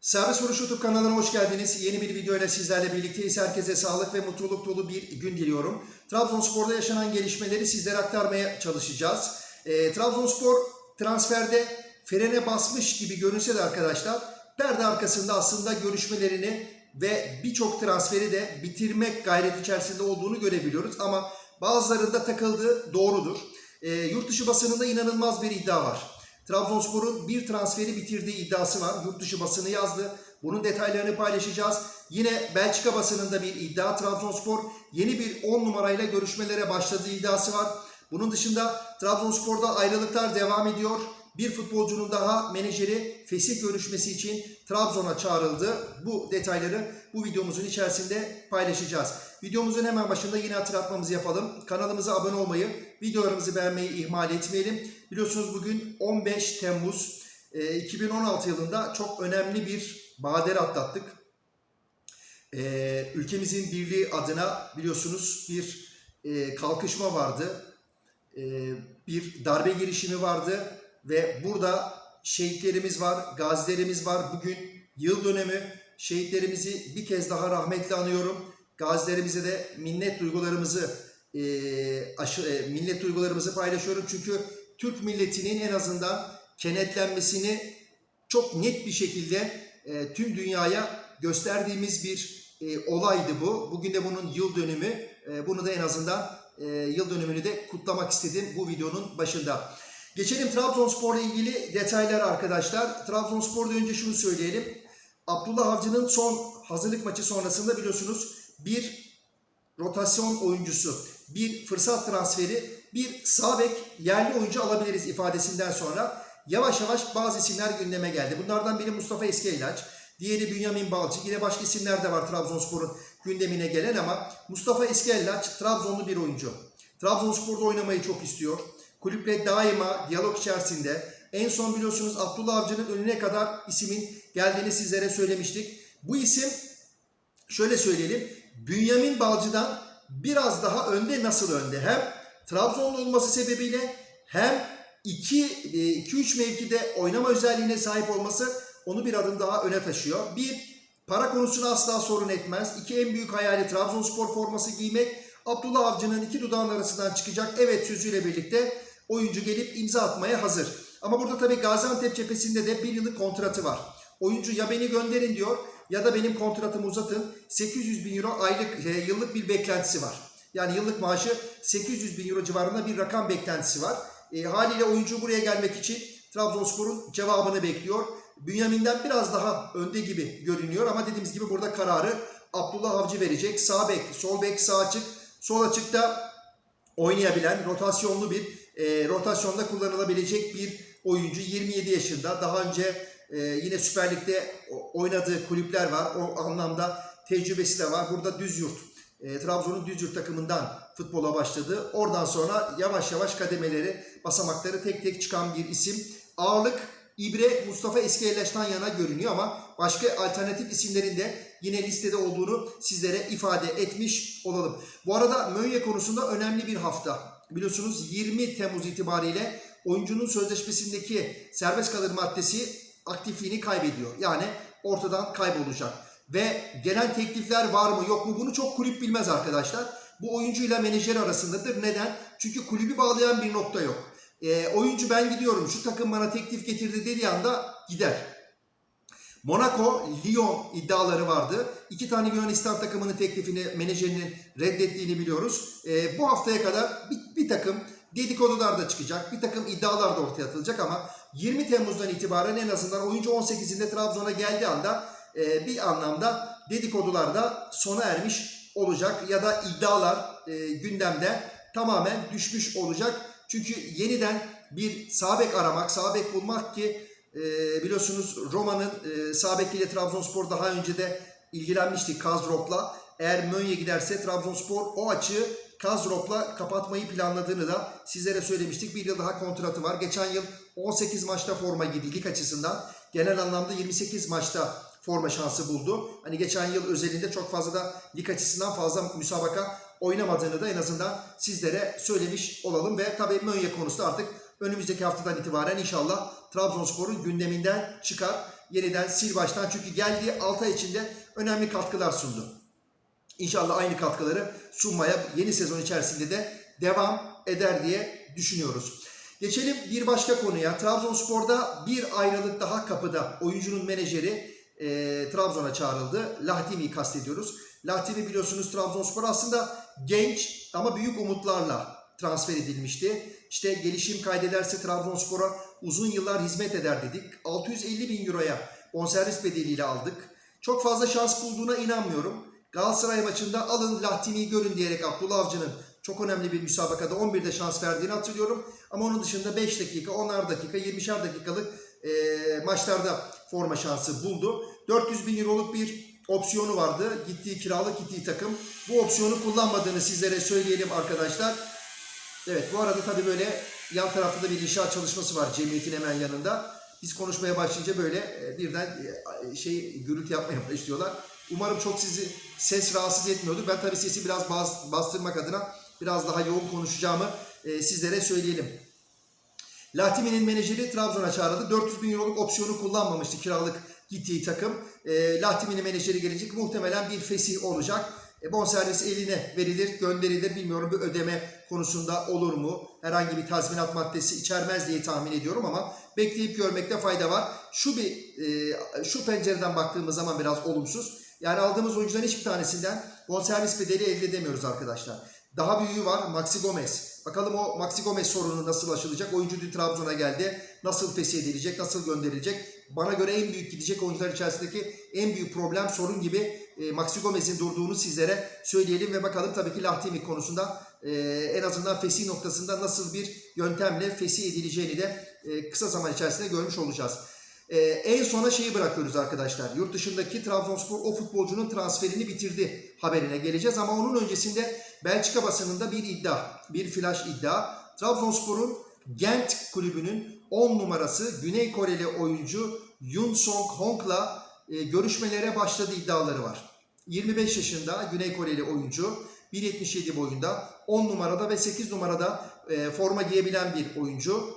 Serbest Vuruş YouTube kanalına hoş geldiniz. Yeni bir video ile sizlerle birlikteyiz. Herkese sağlık ve mutluluk dolu bir gün diliyorum. Trabzonspor'da yaşanan gelişmeleri sizlere aktarmaya çalışacağız. E, Trabzonspor transferde frene basmış gibi görünse de arkadaşlar perde arkasında aslında görüşmelerini ve birçok transferi de bitirmek gayreti içerisinde olduğunu görebiliyoruz. Ama bazılarında takıldığı doğrudur. E, yurt dışı basınında inanılmaz bir iddia var. Trabzonspor'un bir transferi bitirdiği iddiası var. Yurt dışı basını yazdı. Bunun detaylarını paylaşacağız. Yine Belçika basınında bir iddia. Trabzonspor yeni bir 10 numarayla görüşmelere başladığı iddiası var. Bunun dışında Trabzonspor'da ayrılıklar devam ediyor. Bir futbolcunun daha menajeri fesih görüşmesi için Trabzon'a çağrıldı. Bu detayları bu videomuzun içerisinde paylaşacağız. Videomuzun hemen başında yine hatırlatmamızı yapalım. Kanalımıza abone olmayı, videolarımızı beğenmeyi ihmal etmeyelim. Biliyorsunuz bugün 15 Temmuz e, 2016 yılında çok önemli bir badire atlattık. E, ülkemizin birliği adına biliyorsunuz bir e, kalkışma vardı. E, bir darbe girişimi vardı ve burada şehitlerimiz var, gazilerimiz var. Bugün yıl dönümü şehitlerimizi bir kez daha rahmetle anıyorum. Gazilerimize de minnet duygularımızı e, aşı, e, millet duygularımızı paylaşıyorum. Çünkü Türk milletinin en azından kenetlenmesini çok net bir şekilde e, tüm dünyaya gösterdiğimiz bir e, olaydı bu. Bugün de bunun yıl dönümü. E, bunu da en azından e, yıl dönümünü de kutlamak istedim bu videonun başında. Geçelim Trabzonspor'la ilgili detaylar arkadaşlar. Trabzonspor'da önce şunu söyleyelim. Abdullah Avcı'nın son hazırlık maçı sonrasında biliyorsunuz bir rotasyon oyuncusu, bir fırsat transferi, bir sağ bek yerli oyuncu alabiliriz ifadesinden sonra yavaş yavaş bazı isimler gündeme geldi. Bunlardan biri Mustafa Eskeylaç, diğeri Bünyamin Balcı, yine başka isimler de var Trabzonspor'un gündemine gelen ama Mustafa Eskeylaç Trabzonlu bir oyuncu. Trabzonspor'da oynamayı çok istiyor. Kulüple daima diyalog içerisinde. En son biliyorsunuz Abdullah Avcı'nın önüne kadar isimin geldiğini sizlere söylemiştik. Bu isim şöyle söyleyelim. Bünyamin Balcı'dan biraz daha önde nasıl önde? Hem Trabzonlu olması sebebiyle hem 2-3 mevkide oynama özelliğine sahip olması onu bir adım daha öne taşıyor. Bir, para konusunu asla sorun etmez. İki, en büyük hayali Trabzonspor forması giymek. Abdullah Avcı'nın iki dudağın arasından çıkacak evet sözüyle birlikte oyuncu gelip imza atmaya hazır. Ama burada tabii Gaziantep cephesinde de bir yıllık kontratı var. Oyuncu ya beni gönderin diyor ya da benim kontratımı uzatın. 800 bin euro aylık e, yıllık bir beklentisi var. Yani yıllık maaşı 800 bin euro civarında bir rakam beklentisi var. E, haliyle oyuncu buraya gelmek için Trabzonspor'un cevabını bekliyor. Bünyamin'den biraz daha önde gibi görünüyor ama dediğimiz gibi burada kararı Abdullah Avcı verecek. Sağ bek, sol bek, sağ açık, sol açıkta oynayabilen rotasyonlu bir e, rotasyonda kullanılabilecek bir oyuncu 27 yaşında. Daha önce e, yine Süper Lig'de oynadığı kulüpler var. O anlamda tecrübesi de var. Burada Düzyurt, e, Trabzon'un Düzyurt takımından futbola başladı. Oradan sonra yavaş yavaş kademeleri, basamakları tek tek çıkan bir isim. Ağırlık İbre Mustafa Eskiyeleş'ten yana görünüyor ama başka alternatif isimlerin de yine listede olduğunu sizlere ifade etmiş olalım. Bu arada Mönye konusunda önemli bir hafta. Biliyorsunuz 20 Temmuz itibariyle oyuncunun sözleşmesindeki serbest kalır maddesi aktifliğini kaybediyor. Yani ortadan kaybolacak. Ve gelen teklifler var mı yok mu bunu çok kulüp bilmez arkadaşlar. Bu oyuncuyla menajer arasındadır. Neden? Çünkü kulübü bağlayan bir nokta yok. E, oyuncu ben gidiyorum şu takım bana teklif getirdi dediği anda gider. Monaco, Lyon iddiaları vardı. İki tane Yunanistan takımının teklifini menajerinin reddettiğini biliyoruz. E, bu haftaya kadar bir, bir takım dedikodular da çıkacak. Bir takım iddialar da ortaya atılacak ama 20 Temmuz'dan itibaren en azından oyuncu 18'inde Trabzon'a geldiği anda e, bir anlamda dedikodular da sona ermiş olacak. Ya da iddialar e, gündemde tamamen düşmüş olacak. Çünkü yeniden bir sağ bek aramak, sağ bek bulmak ki e, biliyorsunuz Roma'nın e, sağ bekiyle Trabzonspor daha önce de ilgilenmişti Kazrop'la. Eğer Mönye giderse Trabzonspor o açığı Kazrop'la kapatmayı planladığını da sizlere söylemiştik. Bir yıl daha kontratı var. Geçen yıl 18 maçta forma giydi lig açısından. Genel anlamda 28 maçta forma şansı buldu. Hani geçen yıl özelinde çok fazla da lig açısından fazla müsabaka oynamadığını da en azından sizlere söylemiş olalım ve tabii Mönye konusu artık önümüzdeki haftadan itibaren inşallah Trabzonspor'un gündeminden çıkar. Yeniden sil baştan çünkü geldiği 6 ay içinde önemli katkılar sundu. İnşallah aynı katkıları sunmaya yeni sezon içerisinde de devam eder diye düşünüyoruz. Geçelim bir başka konuya. Trabzonspor'da bir ayrılık daha kapıda. Oyuncunun menajeri e, Trabzon'a çağrıldı. Lahtimi'yi kastediyoruz. Lahtimi biliyorsunuz Trabzonspor aslında genç ama büyük umutlarla transfer edilmişti. İşte gelişim kaydederse Trabzonspor'a uzun yıllar hizmet eder dedik. 650 bin euroya bonservis bedeliyle aldık. Çok fazla şans bulduğuna inanmıyorum. Galatasaray maçında alın Lahtimi'yi görün diyerek Abdullah Avcı'nın çok önemli bir müsabakada 11'de şans verdiğini hatırlıyorum. Ama onun dışında 5 dakika, 10'ar dakika, 20'şer dakikalık e, maçlarda forma şansı buldu. 400 bin euroluk bir opsiyonu vardı. Gittiği kiralık gittiği takım. Bu opsiyonu kullanmadığını sizlere söyleyelim arkadaşlar. Evet bu arada tabii böyle yan tarafta da bir inşaat çalışması var cemiyetin hemen yanında. Biz konuşmaya başlayınca böyle e, birden e, şey gürültü yapmaya başlıyorlar. Umarım çok sizi ses rahatsız etmiyordur. Ben tabii sesi biraz bas, bastırmak adına biraz daha yoğun konuşacağımı e, sizlere söyleyelim. Latimi'nin menajeri Trabzon'a çağrıldı. 400 bin euroluk opsiyonu kullanmamıştı kiralık gittiği takım. E, Latimi'nin menajeri gelecek. Muhtemelen bir fesih olacak. E, bonservis eline verilir, gönderilir. Bilmiyorum bir ödeme konusunda olur mu? Herhangi bir tazminat maddesi içermez diye tahmin ediyorum ama bekleyip görmekte fayda var. Şu bir e, şu pencereden baktığımız zaman biraz olumsuz. Yani aldığımız oyuncuların hiçbir tanesinden bonservis bedeli elde edemiyoruz arkadaşlar. Daha büyüğü var Maxi Gomez. Bakalım o Maxi Gomez sorunu nasıl aşılacak? Oyuncu dün Trabzon'a geldi. Nasıl fesih edilecek? Nasıl gönderilecek? Bana göre en büyük gidecek oyuncular içerisindeki en büyük problem sorun gibi e, Maxi Gomez'in durduğunu sizlere söyleyelim ve bakalım tabii ki Lahtimi konusunda e, en azından fesih noktasında nasıl bir yöntemle fesih edileceğini de e, kısa zaman içerisinde görmüş olacağız. Ee, en sona şeyi bırakıyoruz arkadaşlar. Yurt dışındaki Trabzonspor o futbolcunun transferini bitirdi haberine geleceğiz. Ama onun öncesinde Belçika basınında bir iddia, bir flash iddia. Trabzonspor'un Gent kulübünün 10 numarası Güney Koreli oyuncu Yun Song Hong'la e, görüşmelere başladığı iddiaları var. 25 yaşında Güney Koreli oyuncu, 1.77 boyunda, 10 numarada ve 8 numarada e, forma giyebilen bir oyuncu.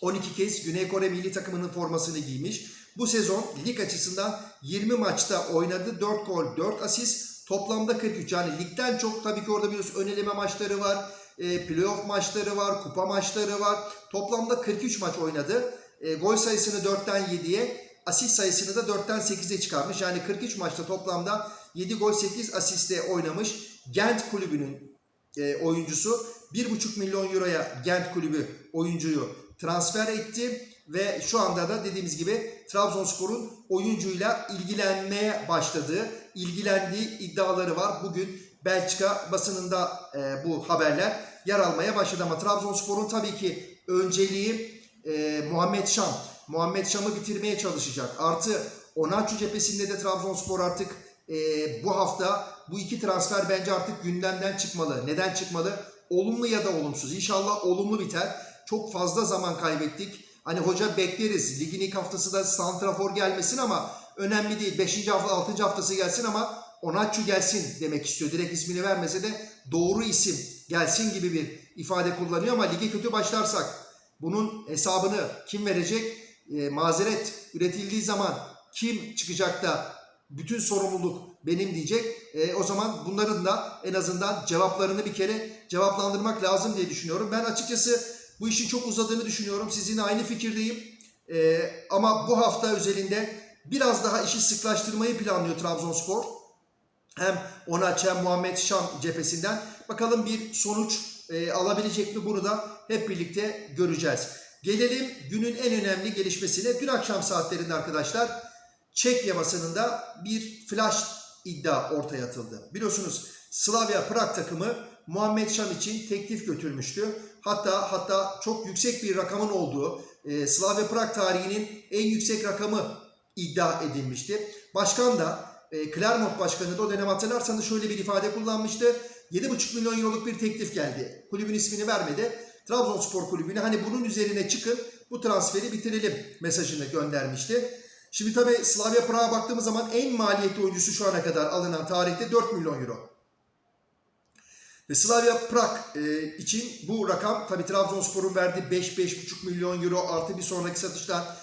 12 kez Güney Kore milli takımının formasını giymiş. Bu sezon lig açısından 20 maçta oynadı. 4 gol, 4 asist. Toplamda 43. Yani ligden çok tabii ki orada biliyorsunuz ön eleme maçları var. E, playoff maçları var. Kupa maçları var. Toplamda 43 maç oynadı. E, gol sayısını 4'ten 7'ye, asist sayısını da 4'ten 8'e çıkarmış. Yani 43 maçta toplamda 7 gol 8 asiste oynamış. Gent kulübünün e, oyuncusu 1,5 milyon euroya Gent kulübü oyuncuyu transfer etti ve şu anda da dediğimiz gibi Trabzonspor'un oyuncuyla ilgilenmeye başladığı, ilgilendiği iddiaları var. Bugün Belçika basınında e, bu haberler yer almaya başladı ama Trabzonspor'un tabii ki önceliği e, Muhammed Şam. Muhammed Şam'ı bitirmeye çalışacak. Artı Onaçu cephesinde de Trabzonspor artık e, bu hafta bu iki transfer bence artık gündemden çıkmalı. Neden çıkmalı? Olumlu ya da olumsuz. İnşallah olumlu biter. Çok fazla zaman kaybettik. Hani hoca bekleriz. Ligin ilk haftası da santrafor gelmesin ama önemli değil. 5. hafta 6. haftası gelsin ama Onatçu gelsin demek istiyor. Direkt ismini vermese de doğru isim gelsin gibi bir ifade kullanıyor ama lige kötü başlarsak bunun hesabını kim verecek? E, mazeret üretildiği zaman kim çıkacak da bütün sorumluluk benim diyecek. E, o zaman bunların da en azından cevaplarını bir kere cevaplandırmak lazım diye düşünüyorum. Ben açıkçası bu işin çok uzadığını düşünüyorum. Sizinle aynı fikirdeyim. Ee, ama bu hafta özelinde biraz daha işi sıklaştırmayı planlıyor Trabzonspor. Hem Onaç hem Muhammed Şam cephesinden. Bakalım bir sonuç e, alabilecek mi bunu da hep birlikte göreceğiz. Gelelim günün en önemli gelişmesine. Dün akşam saatlerinde arkadaşlar Çekya basınında bir flash iddia ortaya atıldı. Biliyorsunuz Slavia Prag takımı Muhammed Şam için teklif götürmüştü. Hatta hatta çok yüksek bir rakamın olduğu e, Slavia Prag tarihinin en yüksek rakamı iddia edilmişti. Başkan da e, Clermont Başkanı da o dönem hatırlarsanız şöyle bir ifade kullanmıştı. 7,5 milyon euroluk bir teklif geldi. Kulübün ismini vermedi. Trabzonspor kulübüne hani bunun üzerine çıkın bu transferi bitirelim mesajını göndermişti. Şimdi tabi Slavia Prag'a baktığımız zaman en maliyetli oyuncusu şu ana kadar alınan tarihte 4 milyon euro. Ve Slavia Prag e, için bu rakam tabi Trabzonspor'un verdiği 5-5,5 milyon euro artı bir sonraki satışta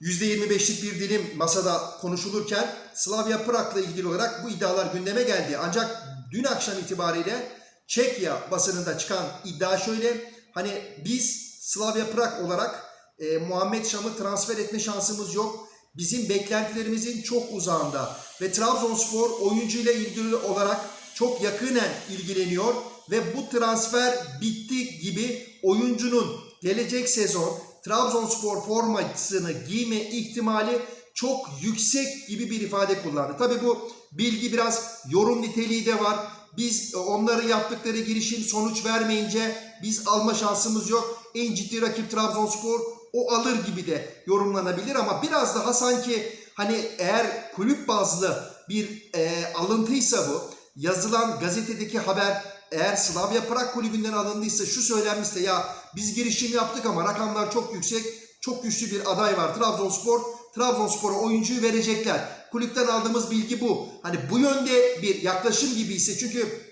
%25'lik bir dilim masada konuşulurken Slavia Prag'la ilgili olarak bu iddialar gündeme geldi. Ancak dün akşam itibariyle Çekya basınında çıkan iddia şöyle. Hani biz Slavia Prag olarak e, Muhammed Şam'ı transfer etme şansımız yok. Bizim beklentilerimizin çok uzağında ve Trabzonspor oyuncuyla ilgili olarak çok yakinen ilgileniyor ve bu transfer bitti gibi oyuncunun gelecek sezon Trabzonspor formasını giyme ihtimali çok yüksek gibi bir ifade kullandı. Tabi bu bilgi biraz yorum niteliği de var. Biz onları yaptıkları girişim sonuç vermeyince biz alma şansımız yok. En ciddi rakip Trabzonspor o alır gibi de yorumlanabilir ama biraz daha sanki hani eğer kulüp bazlı bir e, alıntıysa bu yazılan gazetedeki haber eğer Slavia Prag kulübünden alındıysa şu söylenmişse ya biz girişim yaptık ama rakamlar çok yüksek çok güçlü bir aday var Trabzonspor Trabzonspor'a oyuncuyu verecekler. Kulüpten aldığımız bilgi bu. Hani bu yönde bir yaklaşım gibi ise çünkü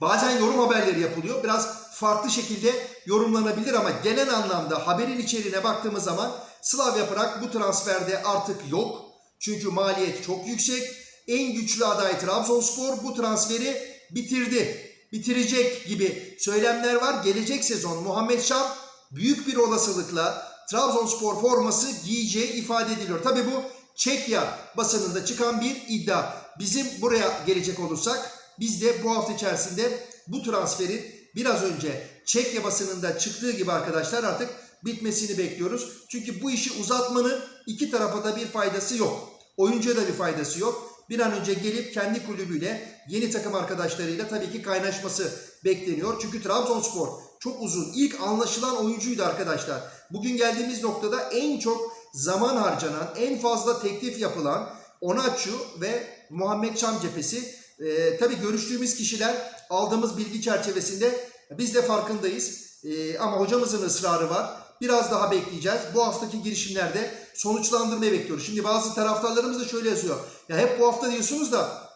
bazen yorum haberleri yapılıyor. Biraz farklı şekilde yorumlanabilir ama genel anlamda haberin içeriğine baktığımız zaman Slavia Prag bu transferde artık yok. Çünkü maliyet çok yüksek. En güçlü aday Trabzonspor bu transferi bitirdi. Bitirecek gibi söylemler var. Gelecek sezon Muhammed Şam büyük bir olasılıkla Trabzonspor forması giyeceği ifade ediliyor. Tabi bu Çekya basınında çıkan bir iddia. Bizim buraya gelecek olursak biz de bu hafta içerisinde bu transferin biraz önce Çekya basınında çıktığı gibi arkadaşlar artık bitmesini bekliyoruz. Çünkü bu işi uzatmanın iki tarafa da bir faydası yok. Oyuncuya da bir faydası yok. Bir an önce gelip kendi kulübüyle yeni takım arkadaşlarıyla tabii ki kaynaşması bekleniyor. Çünkü Trabzonspor çok uzun ilk anlaşılan oyuncuydu arkadaşlar. Bugün geldiğimiz noktada en çok zaman harcanan, en fazla teklif yapılan Onaçu ve Muhammed Çam cephesi. Ee, tabii görüştüğümüz kişiler aldığımız bilgi çerçevesinde biz de farkındayız. Ee, ama hocamızın ısrarı var. Biraz daha bekleyeceğiz. Bu haftaki girişimlerde sonuçlandırmayı bekliyoruz. Şimdi bazı taraftarlarımız da şöyle yazıyor. Ya hep bu hafta diyorsunuz da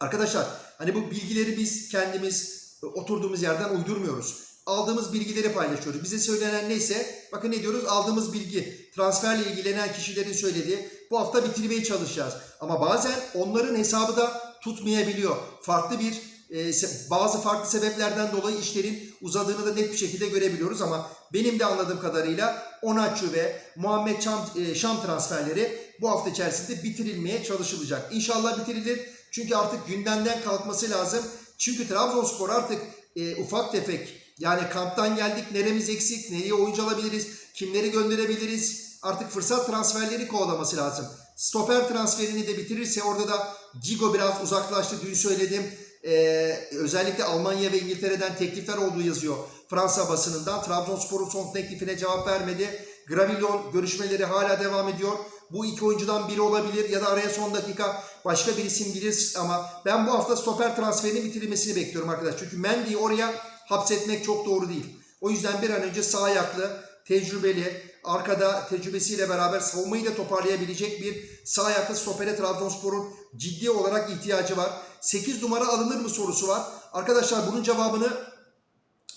arkadaşlar hani bu bilgileri biz kendimiz oturduğumuz yerden uydurmuyoruz. Aldığımız bilgileri paylaşıyoruz. Bize söylenen neyse bakın ne diyoruz aldığımız bilgi transferle ilgilenen kişilerin söylediği bu hafta bitirmeye çalışacağız. Ama bazen onların hesabı da tutmayabiliyor. Farklı bir e, bazı farklı sebeplerden dolayı işlerin uzadığını da net bir şekilde görebiliyoruz ama benim de anladığım kadarıyla Onaçu ve Muhammed Şam, e, Şam transferleri bu hafta içerisinde bitirilmeye çalışılacak. İnşallah bitirilir. Çünkü artık gündemden kalkması lazım. Çünkü Trabzonspor artık e, ufak tefek yani kamptan geldik neremiz eksik, nereye oyuncu alabiliriz, kimleri gönderebiliriz. Artık fırsat transferleri kovalaması lazım. Stoper transferini de bitirirse orada da Cigo biraz uzaklaştı. Dün söyledim. Ee, özellikle Almanya ve İngiltere'den teklifler olduğu yazıyor. Fransa basınından. Trabzonspor'un son teklifine cevap vermedi. Gravillon görüşmeleri hala devam ediyor. Bu iki oyuncudan biri olabilir ya da araya son dakika başka bir isim gelir ama ben bu hafta stoper transferinin bitirilmesini bekliyorum arkadaşlar. Çünkü Mendy'yi oraya hapsetmek çok doğru değil. O yüzden bir an önce sağ ayaklı, tecrübeli, arkada tecrübesiyle beraber savunmayı da toparlayabilecek bir sağ ayaklı stopere Trabzonspor'un ciddi olarak ihtiyacı var. 8 numara alınır mı sorusu var. Arkadaşlar bunun cevabını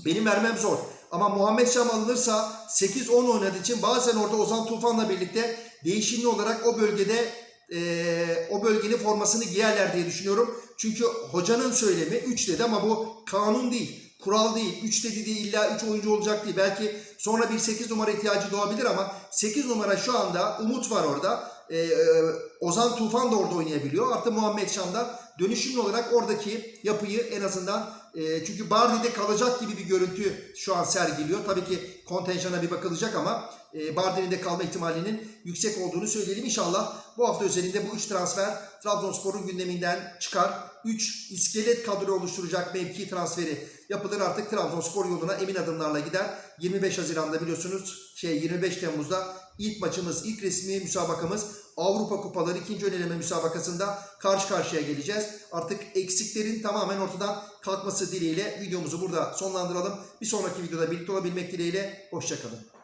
benim vermem zor. Ama Muhammed Şam alınırsa 8-10 oynadığı için bazen orada Ozan Tufan'la birlikte değişimli olarak o bölgede e, o bölgenin formasını giyerler diye düşünüyorum. Çünkü hocanın söylemi 3 dedi ama bu kanun değil. Kural değil. 3 dedi diye illa 3 oyuncu olacak değil. Belki sonra bir 8 numara ihtiyacı doğabilir ama 8 numara şu anda Umut var orada. Ee, Ozan Tufan da orada oynayabiliyor. Artı Muhammed Şam'da dönüşümlü olarak oradaki yapıyı en azından e, çünkü Bardi'de kalacak gibi bir görüntü şu an sergiliyor. Tabii ki kontenjana bir bakılacak ama e, Bardi'nin de kalma ihtimalinin yüksek olduğunu söyleyelim. İnşallah bu hafta özelinde bu 3 transfer Trabzonspor'un gündeminden çıkar. 3 iskelet kadro oluşturacak mevki transferi yapılır. Artık Trabzonspor yoluna emin adımlarla gider. 25 Haziran'da biliyorsunuz şey 25 Temmuz'da ilk maçımız, ilk resmi müsabakamız Avrupa Kupaları ikinci öneleme müsabakasında karşı karşıya geleceğiz. Artık eksiklerin tamamen ortadan kalkması dileğiyle videomuzu burada sonlandıralım. Bir sonraki videoda birlikte olabilmek dileğiyle. Hoşçakalın.